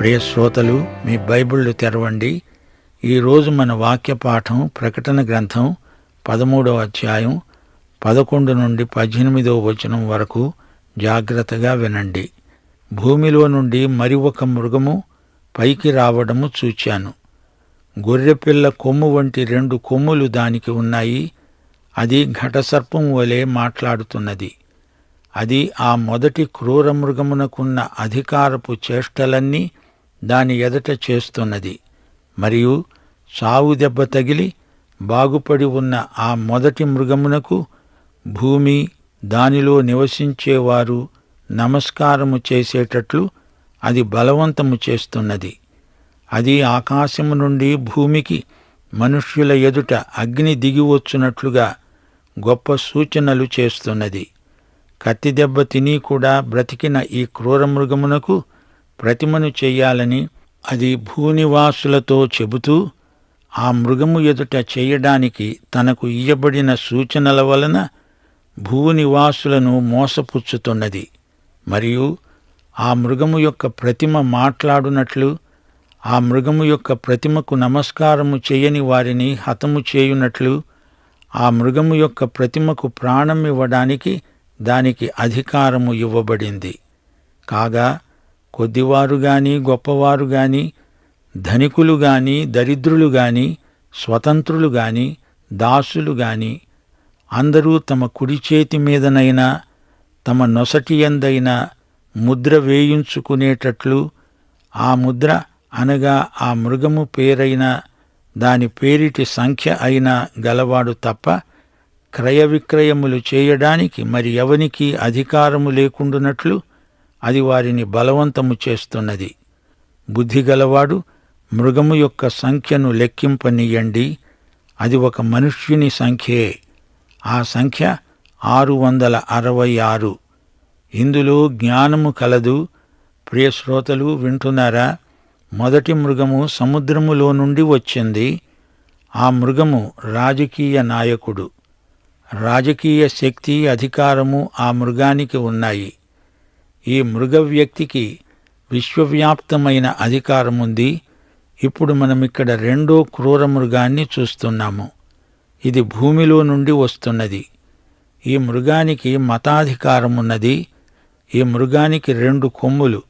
ప్రియ శ్రోతలు మీ బైబిళ్ళు తెరవండి. ఈరోజు మన వాక్య పాఠం ప్రకటన గ్రంథం పదమూడవ అధ్యాయం పదకొండు నుండి పద్దెనిమిదవ వచనం వరకు జాగ్రత్తగా వినండి. భూమిలో నుండి మరి ఒక మృగము పైకి రావడము చూచాను. గొర్రెపిల్ల కొమ్ము వంటి రెండు కొమ్ములు దానికి ఉన్నాయి. అది ఘటసర్పం వలె మాట్లాడుతున్నది. అది ఆ మొదటి క్రూర మృగమునకున్న అధికారపు చేష్టలన్నీ దాని ఎదట చేస్తున్నది. మరియు సావు దెబ్బ తగిలి బాగుపడి ఉన్న ఆ మొదటి మృగమునకు భూమి దానిలో నివసించేవారు నమస్కారము చేసేటట్లు అది బలవంతము చేస్తున్నది. అది ఆకాశము నుండి భూమికి మనుష్యుల ఎదుట అగ్ని దిగివచ్చునట్లుగా గొప్ప సూచనలు చేస్తున్నది. కత్తి దెబ్బ తిని కూడా బ్రతికిన ఈ క్రూర మృగమునకు ప్రతిమను చెయ్యాలని అది భూనివాసులతో చెబుతూ ఆ మృగము ఎదుట చేయడానికి తనకు ఇయ్యబడిన సూచనల వలన భూనివాసులను మోసపుచ్చుతున్నది. మరియు ఆ మృగము యొక్క ప్రతిమ మాట్లాడునట్లు ఆ మృగము యొక్క ప్రతిమకు నమస్కారము చేయని వారిని హతము చేయునట్లు ఆ మృగము యొక్క ప్రతిమకు ప్రాణం ఇవ్వడానికి దానికి అధికారము ఇవ్వబడింది. కాగా కొద్దివారు గాని గొప్పవారు గాని ధనికులు గాని దరిద్రులు గాని స్వతంత్రులు గాని దాసులు గాని అందరూ తమ కుడి చేతి మీదనైనా తమ నొసటియందైనా ముద్ర వేయించుకునేటట్లు ఆ ముద్ర అనగా ఆ మృగము పేరైన దాని పేరిటి సంఖ్య అయినా గలవాడు తప్ప క్రయ విక్రయములు చేయడానికి మరి ఎవనికి అధికారము లేకుండునట్లు అది వారిని బలవంతము చేస్తున్నది. బుద్ధి గలవాడు మృగము యొక్క సంఖ్యను లెక్కింపనీయండి. అది ఒక మనుష్యుని సంఖ్యే. ఆ సంఖ్య ఆరు వందల అరవై ఆరు. ఇందులో జ్ఞానము కలదు. ప్రియశ్రోతలు వింటున్నారా? మొదటి మృగము సముద్రములో నుండి వచ్చింది. ఆ మృగము రాజకీయ నాయకుడు. రాజకీయ శక్తి అధికారము ఆ మృగానికి ఉన్నాయి. ఈ మృగ వ్యక్తికి విశ్వవ్యాప్తమైన అధికారముంది ఇప్పుడు మనం ఇక్కడ రెండో క్రూర మృగాన్ని చూస్తున్నాము. ఇది భూమిలో నుండి వస్తున్నది. ఈ మృగానికి మతాధికారమున్నది ఈ మృగానికి రెండు కొమ్ములు.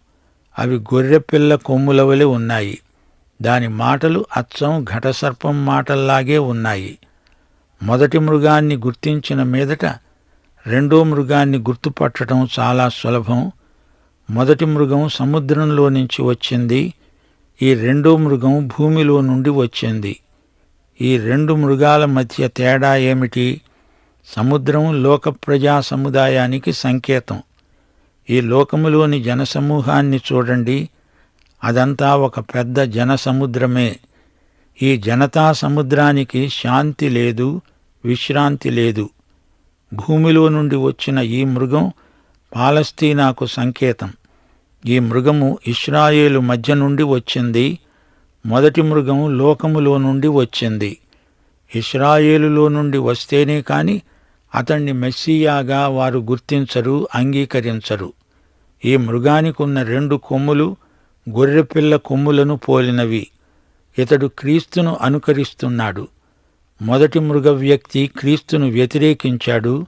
అవి గొర్రెపిల్ల కొమ్ముల వలె ఉన్నాయి. దాని మాటలు అచ్చం ఘటసర్పం మాటల్లాగే ఉన్నాయి. మొదటి మృగాన్ని గుర్తించిన మీదట రెండో మృగాన్ని గుర్తుపట్టడం చాలా సులభం. మొదటి మృగం సముద్రంలో నుంచి వచ్చింది. ఈ రెండో మృగం భూమిలో నుండి వచ్చింది. ఈ రెండు మృగాల మధ్య తేడా ఏమిటి? సముద్రం లోక ప్రజా సముదాయానికి సంకేతం. ఈ లోకములోని జనసమూహాన్ని చూడండి. అదంతా ఒక పెద్ద జనసముద్రమే. ఈ జనతా సముద్రానికి శాంతి లేదు విశ్రాంతి లేదు. భూమిలో నుండి వచ్చిన ఈ మృగం పాలస్తీనాకు సంకేతం. ఈ మృగము ఇస్రాయేలు మధ్య నుండి వచ్చింది. మొదటి మృగం లోకములో నుండి వచ్చింది. ఇస్రాయేలులో నుండి వస్తేనే కాని అతణ్ణి మెస్సియాగా వారు గుర్తించరు అంగీకరించరు. ఈ మృగానికున్న రెండు కొమ్ములు గొర్రెపిల్ల కొమ్ములను పోలినవి. ఇతడు క్రీస్తును అనుకరిస్తున్నాడు. మొదటి మృగ వ్యక్తి క్రీస్తును వ్యతిరేకించాడు.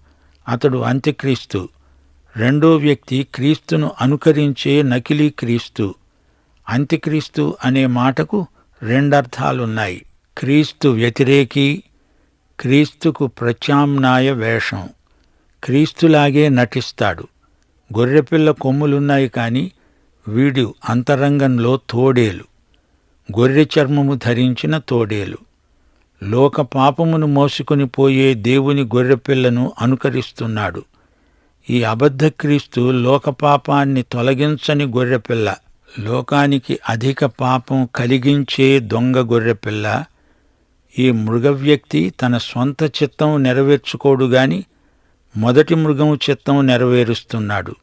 అతడు అంత్యక్రీస్తు. రెండో వ్యక్తి క్రీస్తును అనుకరించే నకిలీ క్రీస్తు. అంత్యక్రీస్తు అనే మాటకు రెండర్థాలున్నాయి. క్రీస్తు వ్యతిరేకి క్రీస్తుకు ప్రత్యామ్నాయ వేషం. క్రీస్తులాగే నటిస్తాడు. గొర్రెపిల్ల కొమ్ములున్నాయి కాని వీడు అంతరంగంలో తోడేలు. గొర్రె చర్మము ధరించిన తోడేలు. లోక పాపమును మోసుకుని పోయే దేవుని గొర్రెపిల్లను అనుకరిస్తున్నాడు. ఈ అబద్ధ క్రీస్తు లోక పాపాన్ని తొలగించని గొర్రెపిల్ల. లోకానికి అధిక పాపం కలిగించే దొంగ గొర్రెపిల్ల. ఈ మృగ వ్యక్తి తన స్వంత చిత్తం నెరవేర్చుకోడు గాని మొదటి మృగం చిత్తం నెరవేరుస్తున్నాడు.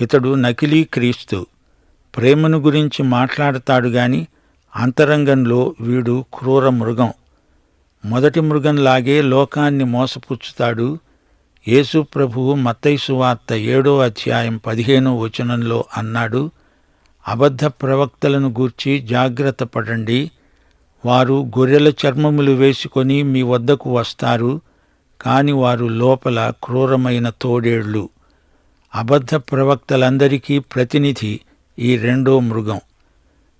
ఇతడు నకిలీ క్రీస్తు. ప్రేమను గురించి మాట్లాడతాడు గాని అంతరంగంలో వీడు క్రూర మృగం. మొదటి మృగంలాగే లోకాన్ని మోసపుచ్చుతాడు యేసు ప్రభువు మత్తైసు వార్త ఏడో అధ్యాయం పదిహేనో వచనంలో అన్నాడు అబద్ధ ప్రవక్తలను గూర్చి జాగ్రత్త పడండి. వారు గొర్రెల చర్మములు వేసుకొని మీ వద్దకు వస్తారు కాని వారు లోపల క్రూరమైన తోడేళ్ళు అబద్ధ ప్రవక్తలందరికీ ప్రతినిధి ఈ రెండో మృగం.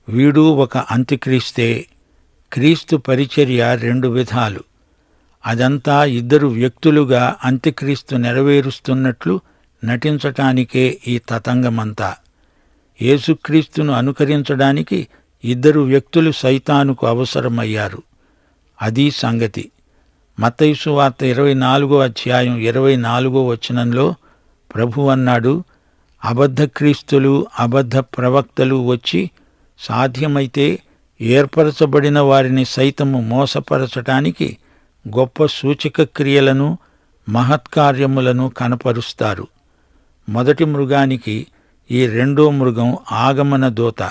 వీడు ఒక అంత్యక్రీస్తే క్రీస్తు పరిచర్య రెండు విధాలు. అదంతా ఇద్దరు వ్యక్తులుగా అంత్యక్రీస్తు నెరవేరుస్తున్నట్లు నటించటానికే ఈ తతంగమంతా. యేసుక్రీస్తును అనుకరించడానికి ఇద్దరు వ్యక్తులు సైతానుకు అవసరమయ్యారు. అది సంగతి. మత్తయిసు వార్త ఇరవై నాలుగో అధ్యాయం ఇరవై నాలుగో వచనంలో ప్రభు అన్నాడు అబద్ధక్రీస్తులు అబద్ధ ప్రవక్తలు వచ్చి సాధ్యమైతే ఏర్పరచబడిన వారిని సైతము మోసపరచటానికి గొప్ప సూచక క్రియలను మహత్కార్యములను కనపరుస్తారు. మొదటి మృగానికి ఈ రెండో మృగం ఆగమన దూత.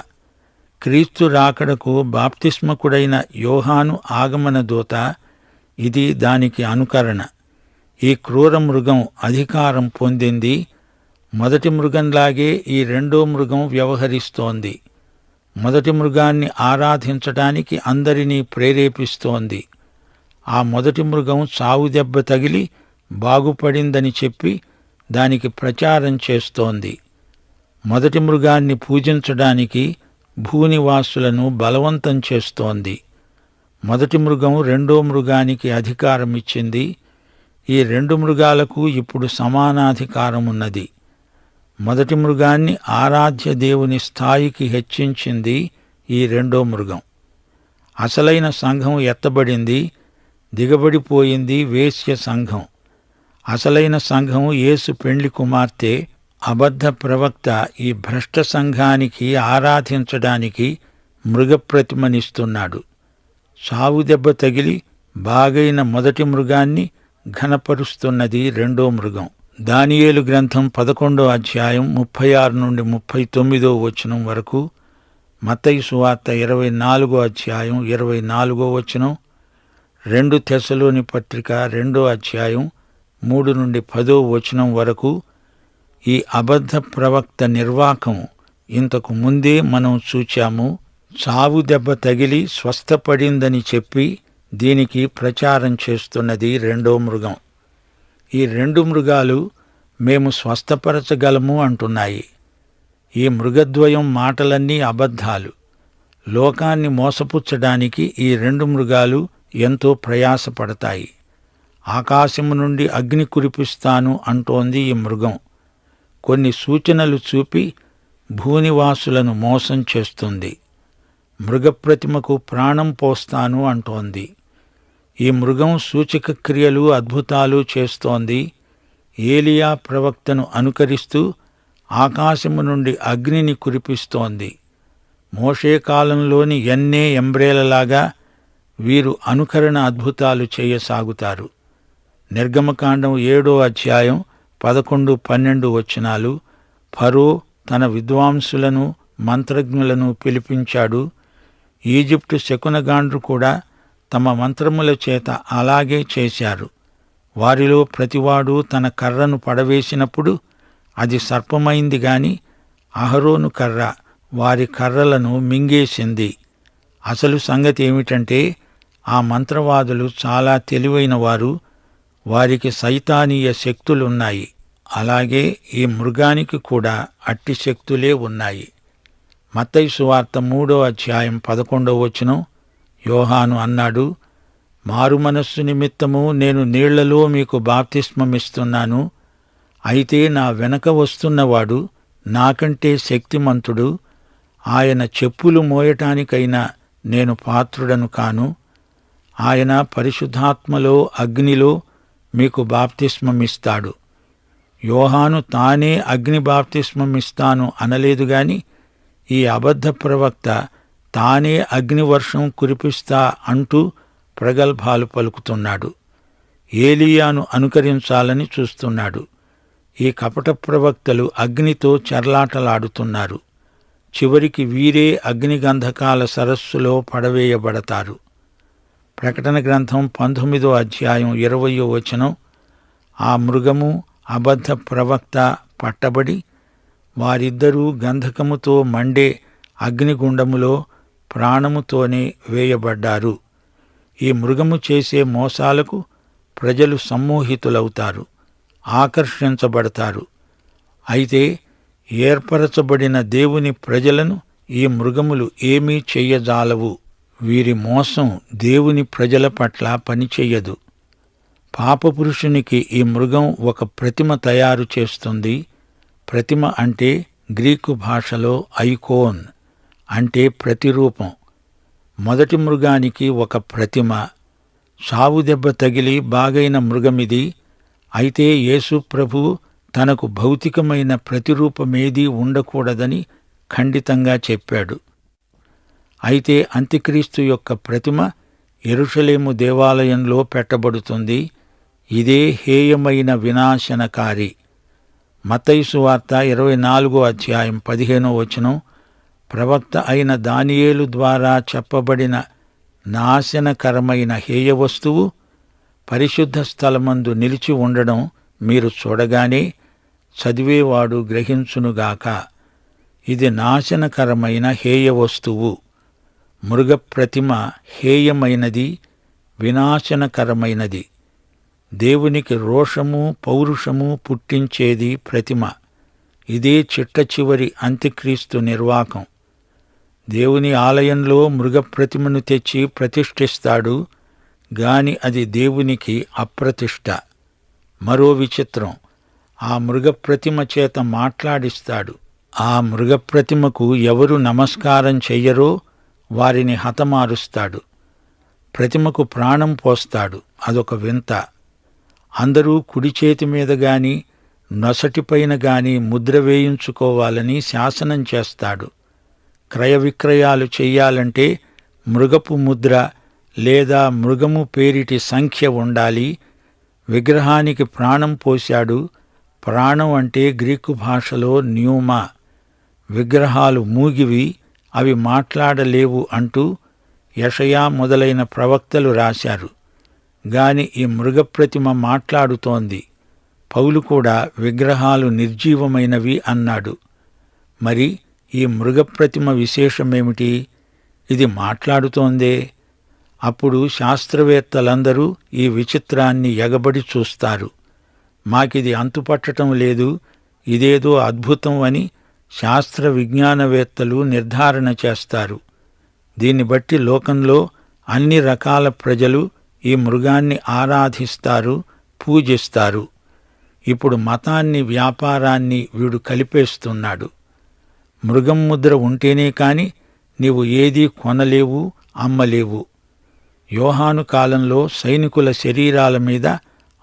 క్రీస్తు రాకడకు బాప్తిస్మకుడైన యోహాను ఆగమన దూత. ఇది దానికి అనుకరణ. ఈ క్రూర మృగం అధికారం పొందింది. మొదటి మృగంలాగే ఈ రెండో మృగం వ్యవహరిస్తోంది. మొదటి మృగాన్ని ఆరాధించటానికి అందరినీ ప్రేరేపిస్తోంది. ఆ మొదటి మృగం చావు దెబ్బ తగిలి బాగుపడిందని చెప్పి దానికి ప్రచారం చేస్తోంది. మొదటి మృగాన్ని పూజించడానికి భూనివాసులను బలవంతం చేస్తోంది. మొదటి మృగం రెండో మృగానికి అధికారం ఇచ్చింది. ఈ రెండు మృగాలకు ఇప్పుడు సమానాధికారం ఉన్నది. మొదటి మృగాన్ని ఆరాధ్య దేవుని స్థాయికి హెచ్చించింది ఈ రెండో మృగం. అసలైన సంఘం ఎత్తబడింది. దిగబడిపోయింది వేశ్య సంఘం. అసలైన సంఘం యేసు పెండ్లి కుమార్తె అబద్ధ ప్రవక్త ఈ భ్రష్ట సంఘానికి ఆరాధించడానికి మృగప్రతిమనిస్తున్నాడు. సావు దెబ్బ తగిలి బాగైన మొదటి మృగాన్ని ఘనపరుస్తున్నది రెండో మృగం. దానియేలు గ్రంథం పదకొండో అధ్యాయం ముప్పై ఆరు నుండి ముప్పై తొమ్మిదో వచనం వరకు మతయి సువార్త ఇరవై నాలుగో అధ్యాయం ఇరవై నాలుగో వచనం రెండు తెసలోని పత్రిక రెండో అధ్యాయం మూడు నుండి పదో వచనం వరకు ఈ అబద్ధ ప్రవక్త నిర్వాకం ఇంతకు ముందే మనం చూచాము. చావు దెబ్బ తగిలి స్వస్థపడిందని చెప్పి దీనికి ప్రచారం చేస్తున్నది రెండో మృగం. ఈ రెండు మృగాలు మేము స్వస్థపరచగలము అంటున్నాయి. ఈ మృగద్వయం మాటలన్నీ అబద్ధాలు. లోకాన్ని మోసపుచ్చడానికి ఈ రెండు మృగాలు ఎంతో ప్రయాసపడతాయి. ఆకాశము నుండి అగ్ని కురిపిస్తాను అంటోంది ఈ మృగం. కొన్ని సూచనలు చూపి భూనివాసులను మోసం చేస్తుంది. మృగప్రతిమకు ప్రాణం పోస్తాను అంటోంది. ఈ మృగం సూచక క్రియలు అద్భుతాలు చేస్తోంది. ఏలియా ప్రవక్తను అనుకరిస్తూ ఆకాశము నుండి అగ్నిని కురిపిస్తోంది. మోషే కాలంలోని ఎన్నే ఎంబ్రేలలాగా వీరు అనుకరణ అద్భుతాలు చేయసాగుతారు. నిర్గమకాండం ఏడో అధ్యాయం పదకొండు పన్నెండు వచనాలు ఫరో తన విద్వాంసులను మంత్రజ్ఞులను పిలిపించాడు. ఈజిప్టు శకునగాండ్రు కూడా తమ మంత్రముల చేత అలాగే చేశారు. వారిలో ప్రతివాడు తన కర్రను పడవేసినప్పుడు అది సర్పమైంది గాని అహరోను కర్ర వారి కర్రలను మింగేసింది. అసలు సంగతి ఏమిటంటే ఆ మంత్రవాదులు చాలా తెలివైన వారు. వారికి సైతానీయ శక్తులున్నాయి. అలాగే ఈ మృగానికి కూడా అట్టి శక్తులే ఉన్నాయి. మత్తయి సువార్త మూడో అధ్యాయం పదకొండో వచనం యోహాను అన్నాడు మారు మనస్సు నిమిత్తము నేను నీళ్ళలో మీకు బాప్తిస్మమిస్తున్నాను. అయితే నా వెనక వస్తున్నవాడు నాకంటే శక్తిమంతుడు. ఆయన చెప్పులు మోయటానికైనా నేను పాత్రుడను కాను. ఆయన పరిశుద్ధాత్మలో అగ్నిలో మీకు బాప్తిస్మమిస్తాడు. యోహాను తానే అగ్ని బాప్తిస్మమిస్తాను అనలేదు గాని ఈ అబద్ధ ప్రవక్త తానే అగ్నివర్షం కురిపిస్తా అంటూ ప్రగల్భాలు పలుకుతున్నాడు. ఏలియాను అనుకరించాలని చూస్తున్నాడు. ఈ కపట ప్రవక్తలు అగ్నితో చెర్లాటలాడుతున్నారు. చివరికి వీరే అగ్నిగంధకాల సరస్సులో పడవేయబడతారు. ప్రకటన గ్రంథం పంతొమ్మిదో అధ్యాయం ఇరవయో వచనం. ఆ మృగము అబద్ధ ప్రవక్త పట్టబడి వారిద్దరూ గంధకముతో మండే అగ్నిగుండములో ప్రాణముతోనే వేయబడ్డారు. ఈ మృగము చేసే మోసాలకు ప్రజలు సమ్మోహితులవుతారు ఆకర్షించబడతారు. అయితే ఏర్పరచబడిన దేవుని ప్రజలను ఈ మృగములు ఏమీ చెయ్యజాలవు వీరి మోసం దేవుని ప్రజల పట్ల పనిచెయ్యదు పాపపురుషునికి ఈ మృగం ఒక ప్రతిమ తయారు చేస్తుంది. ప్రతిమ అంటే గ్రీకు భాషలో ఐకోన్ అంటే ప్రతిరూపం. మొదటి మృగానికి ఒక ప్రతిమ. సావు దెబ్బ తగిలి బాగైన మృగమిది. అయితే యేసు ప్రభు తనకు భౌతికమైన ప్రతిరూపమేదీ ఉండకూడదని ఖండితంగా చెప్పాడు. అయితే అంత్యక్రీస్తు యొక్క ప్రతిమ ఎరుషలేము దేవాలయంలో పెట్టబడుతుంది. ఇదే హేయమైన వినాశనకారి. మతైసు వార్త ఇరవై నాలుగో అధ్యాయం పదిహేనో వచనం. ప్రవక్త అయిన దానియేలు ద్వారా చెప్పబడిన నాశనకరమైన హేయ వస్తువు పరిశుద్ధ స్థలమందు నిలిచి ఉండడం మీరు చూడగానే చదివేవాడు గ్రహించునుగాక. ఇది నాశనకరమైన హేయ వస్తువు. మృగప్రతిమ హేయమైనది వినాశనకరమైనది. దేవునికి రోషము పౌరుషము పుట్టించేది ప్రతిమ. ఇదే చిట్ట చివరి అంత్యక్రీస్తు నిర్వాకం. దేవుని ఆలయంలో మృగప్రతిమను తెచ్చి ప్రతిష్ఠిస్తాడు గాని అది దేవునికి అప్రతిష్ట. మరో విచిత్రం. ఆ మృగప్రతిమ చేత మాట్లాడిస్తాడు. ఆ మృగప్రతిమకు ఎవరు నమస్కారం చెయ్యరో వారిని హతమారుస్తాడు. ప్రతిమకు ప్రాణం పోస్తాడు. అదొక వింత. అందరూ కుడి చేతి మీద గాని నొసటిపైన గాని ముద్ర వేయించుకోవాలని శాసనం చేస్తాడు. క్రయ విక్రయాలు చెయ్యాలంటే మృగపు ముద్ర లేదా మృగము పేరిటి సంఖ్య ఉండాలి. విగ్రహానికి ప్రాణం పోశాడు. ప్రాణం అంటే గ్రీకు భాషలో న్యూమా. విగ్రహాలు మూగివి అవి మాట్లాడలేవు అంటూ యషయా మొదలైన ప్రవక్తలు రాశారు. గాని ఈ మృగప్రతిమ మాట్లాడుతోంది. పౌలు కూడా విగ్రహాలు నిర్జీవమైనవి అన్నాడు. మరి ఈ మృగప్రతిమ విశేషమేమిటి? ఇది మాట్లాడుతోందే. అప్పుడు శాస్త్రవేత్తలందరూ ఈ విచిత్రాన్ని ఎగబడి చూస్తారు. మాకిది అంతుపట్టటం లేదు. ఇదేదో అద్భుతం అని శాస్త్ర విజ్ఞానవేత్తలు నిర్ధారణ చేస్తారు. దీన్ని బట్టి లోకంలో అన్ని రకాల ప్రజలు ఈ మృగాన్ని ఆరాధిస్తారు పూజిస్తారు. ఇప్పుడు మతాన్ని వ్యాపారాన్ని వీడు కలిపేస్తున్నాడు. మృగం ముద్ర ఉంటేనే కాని నీవు ఏదీ కొనలేవు అమ్మలేవు. యోహాను కాలంలో సైనికుల శరీరాల మీద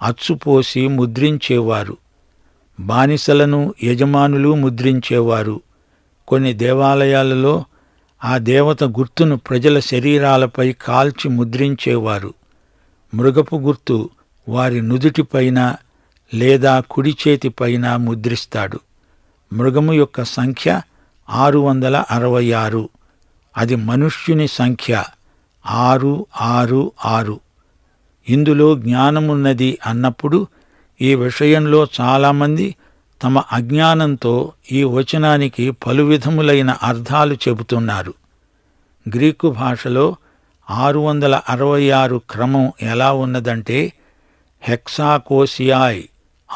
అచ్చుపోసి ముద్రించేవారు. బానిసలను యజమానులు ముద్రించేవారు. కొన్ని దేవాలయాలలో ఆ దేవత గుర్తును ప్రజల శరీరాలపై కాల్చి ముద్రించేవారు. మృగపు గుర్తు వారి నుదుటిపైన లేదా కుడి చేతిపైన ముద్రిస్తాడు. మృగము యొక్క సంఖ్య ఆరు వందల అరవై ఆరు. అది మనుష్యుని సంఖ్య ఆరు ఆరు ఆరు. ఇందులో జ్ఞానమున్నది అన్నప్పుడు ఈ విషయంలో చాలామంది తమ అజ్ఞానంతో ఈ వచనానికి పలు విధములైన అర్థాలు చెబుతున్నారు. గ్రీకు భాషలో ఆరు వందల అరవై ఆరు క్రమం ఎలా ఉన్నదంటే హెక్సాకోసియాయ్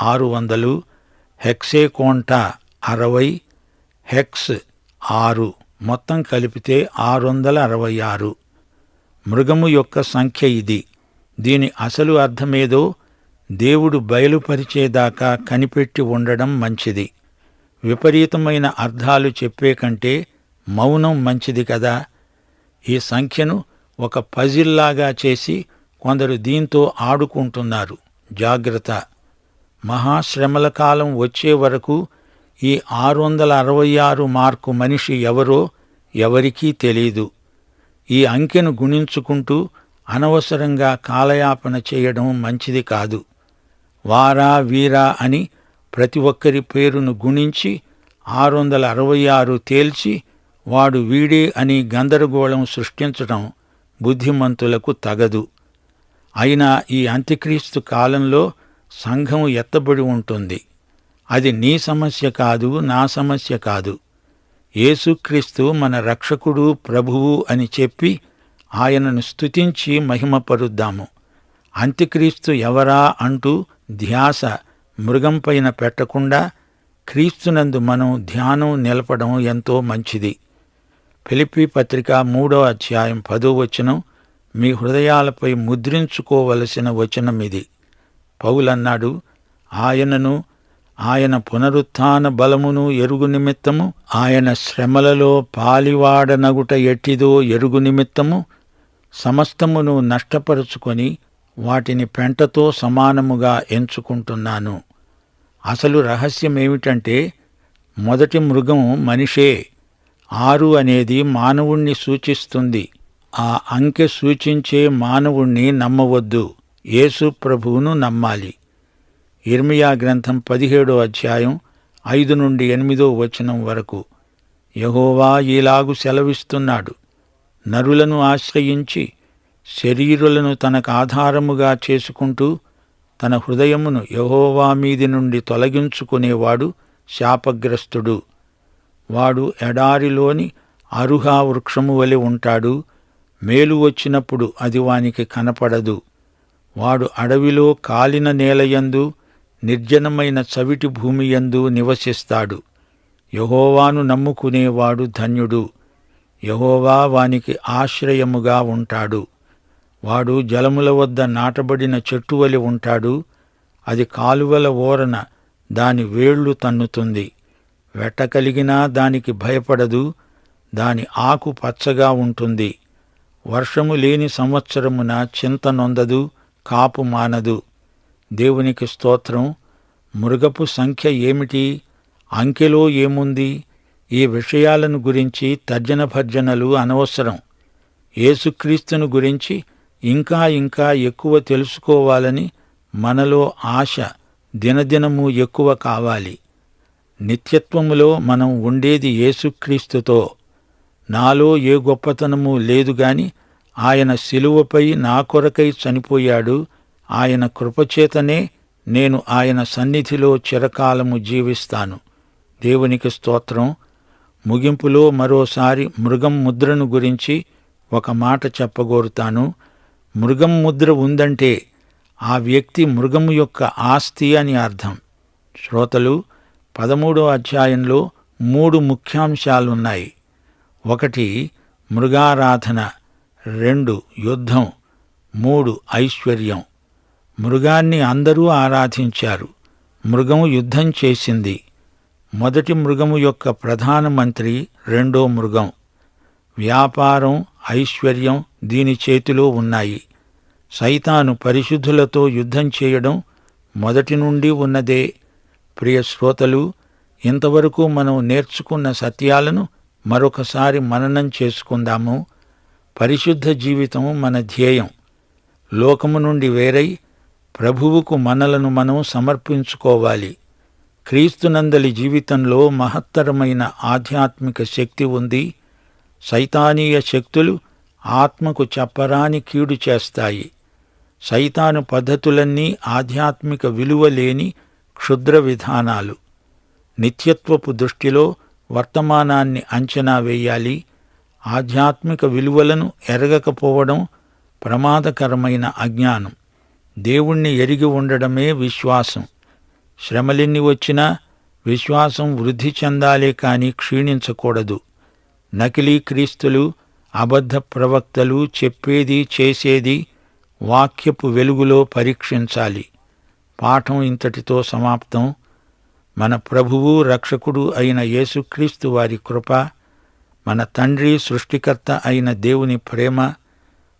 ఆరు వందలు హెక్సేకోంటా అరవై హెక్స్ ఆరు మొత్తం కలిపితే ఆరు వందల అరవై ఆరు. మృగము యొక్క సంఖ్య ఇది. దీని అసలు అర్థమేదో దేవుడు బయలుపరిచేదాకా కనిపెట్టి ఉండడం మంచిది. విపరీతమైన అర్థాలు చెప్పే కంటే మౌనం మంచిది కదా. ఈ సంఖ్యను ఒక పజిల్లాగా చేసి కొందరు దీంతో ఆడుకుంటున్నారు. జాగ్రత్త. మహాశ్రమల కాలం వచ్చే వరకు ఈ ఆరు వందల అరవై ఆరు మార్కు మనిషి ఎవరో ఎవరికీ తెలీదు. ఈ అంకెను గుణించుకుంటూ అనవసరంగా కాలయాపన చేయడం మంచిది కాదు. వారా వీరా అని ప్రతి ఒక్కరి పేరును గుణించి ఆరు వందల అరవై ఆరు తేల్చి వాడు వీడే అని గందరగోళం సృష్టించడం బుద్ధిమంతులకు తగదు. అయినా ఈ అంత్యక్రీస్తు కాలంలో సంఘం ఎత్తబడి ఉంటుంది. అది నీ సమస్య కాదు నా సమస్య కాదు. యేసుక్రీస్తు మన రక్షకుడు ప్రభువు అని చెప్పి ఆయనను స్తుతించి మహిమపరుద్దాము. అంత్యక్రీస్తు ఎవరా అంటూ ధ్యాస మృగంపైన పెట్టకుండా క్రీస్తునందు మనం ధ్యానం నిలపడం ఎంతో మంచిది. ఫిలిపి పత్రిక మూడో అధ్యాయం పదో వచనం మీ హృదయాలపై ముద్రించుకోవలసిన వచనం ఇది. పౌలన్నాడు ఆయనను ఆయన పునరుత్థాన బలమును ఎరుగు నిమిత్తము ఆయన శ్రమలలో పాలివాడనగుట ఎట్టిదో ఎరుగు నిమిత్తము సమస్తమును నష్టపరుచుకొని వాటిని పెంటతో సమానముగా ఎంచుకుంటున్నాను. అసలు రహస్యం ఏమిటంటే మొదటి మృగం మనిషే. ఆరు అనేది మానవుణ్ణి సూచిస్తుంది. ఆ అంకె సూచించే మానవుణ్ణి నమ్మవద్దు. యేసు ప్రభువును నమ్మాలి. ఇర్మియా గ్రంథం పదిహేడో అధ్యాయం ఐదు నుండి ఎనిమిదో వచనం వరకు. యహోవా ఈలాగు సెలవిస్తున్నాడు. నరులను ఆశ్రయించి శరీరులను తనకు ఆధారముగా చేసుకుంటూ తన హృదయమును యహోవా మీది నుండి తొలగించుకునేవాడు శాపగ్రస్తుడు. వాడు ఎడారిలోని అరుహా వృక్షము వలె ఉంటాడు. మేలు వచ్చినప్పుడు అది వానికి కనపడదు. వాడు అడవిలో కాలిన నేలయందు నిర్జనమైన చవిటి భూమియందు నివసిస్తాడు. యహోవాను నమ్ముకునేవాడు ధన్యుడు. యహోవా వానికి ఆశ్రయముగా ఉంటాడు. వాడు జలముల వద్ద నాటబడిన చెట్టు వలి ఉంటాడు అది కాలువల ఓరన దాని వేళ్ళు తన్నుతుంది. వెట కలిగినా దానికి భయపడదు దాని ఆకు పచ్చగా ఉంటుంది. వర్షము లేని సంవత్సరమున చింత నొందదు కాపు మానదు. దేవునికి స్తోత్రం. మృగపు సంఖ్య ఏమిటి? అంకెలో ఏముంది? ఈ విషయాలను గురించి తర్జన భర్జనలు అనవసరం. యేసుక్రీస్తును గురించి ఇంకా ఇంకా ఎక్కువ తెలుసుకోవాలని మనలో ఆశ దినదినము ఎక్కువ కావాలి. నిత్యత్వములో మనం ఉండేది యేసుక్రీస్తుతో. నాలో ఏ గొప్పతనము లేదు గాని ఆయన శిలువపై నా కొరకై చనిపోయాడు. ఆయన కృపచేతనే నేను ఆయన సన్నిధిలో చిరకాలము జీవిస్తాను. దేవునికి స్తోత్రం. ముగింపులో మరోసారి మృగం ముద్రను గురించి ఒక మాట చెప్పగోరుతాను. మృగం ముద్ర ఉందంటే ఆ వ్యక్తి మృగము యొక్క ఆస్తి అని అర్థం. శ్రోతలు పదమూడో అధ్యాయంలో మూడు ముఖ్యాంశాలున్నాయి. ఒకటి మృగారాధన. రెండు యుద్ధం. మూడు ఐశ్వర్యం. మృగాన్ని అందరూ ఆరాధించారు. మృగము యుద్ధం చేసింది. మొదటి మృగము యొక్క ప్రధానమంత్రి రెండో మృగం. వ్యాపారం ఐశ్వర్యం దీని చేతిలో ఉన్నాయి. సైతాను పరిశుద్ధులతో యుద్ధం చేయడం మొదటి నుండి ఉన్నదే. ప్రియ శ్రోతలు ఇంతవరకు మనం నేర్చుకున్న సత్యాలను మరొకసారి మననం చేసుకుందాము. పరిశుద్ధ జీవితం మన ధ్యేయం. లోకము నుండి వేరై ప్రభువుకు మనలను మనం సమర్పించుకోవాలి. క్రీస్తునందలి జీవితంలో మహత్తరమైన ఆధ్యాత్మిక శక్తి ఉంది. సైతానీయ శక్తులు ఆత్మకు చెప్పరాని కీడు చేస్తాయి. సైతాను పద్ధతులన్నీ ఆధ్యాత్మిక విలువ లేని క్షుద్ర విధానాలు. నిత్యత్వపు దృష్టిలో వర్తమానాన్ని అంచనా వేయాలి. ఆధ్యాత్మిక విలువలను ఎరగకపోవడం ప్రమాదకరమైన అజ్ఞానం. దేవుణ్ణి ఎరిగి ఉండడమే విశ్వాసం. శ్రమలెన్ని వచ్చినా విశ్వాసం వృద్ధి చెందాలే కానీ క్షీణించకూడదు. నకిలీ క్రీస్తులు అబద్ధ ప్రవక్తలు చెప్పేది చేసేది వాక్యపు వెలుగులో పరీక్షించాలి. పాఠం ఇంతటితో సమాప్తం. మన ప్రభువు రక్షకుడు అయిన యేసుక్రీస్తు వారి కృప మన తండ్రి సృష్టికర్త అయిన దేవుని ప్రేమ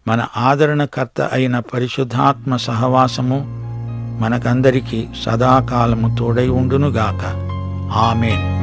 మన ఆదరణకర్త అయిన పరిశుద్ధాత్మ సహవాసము మనకందరికీ సదాకాలము తోడై ఉండునుగాక. ఆమెన్.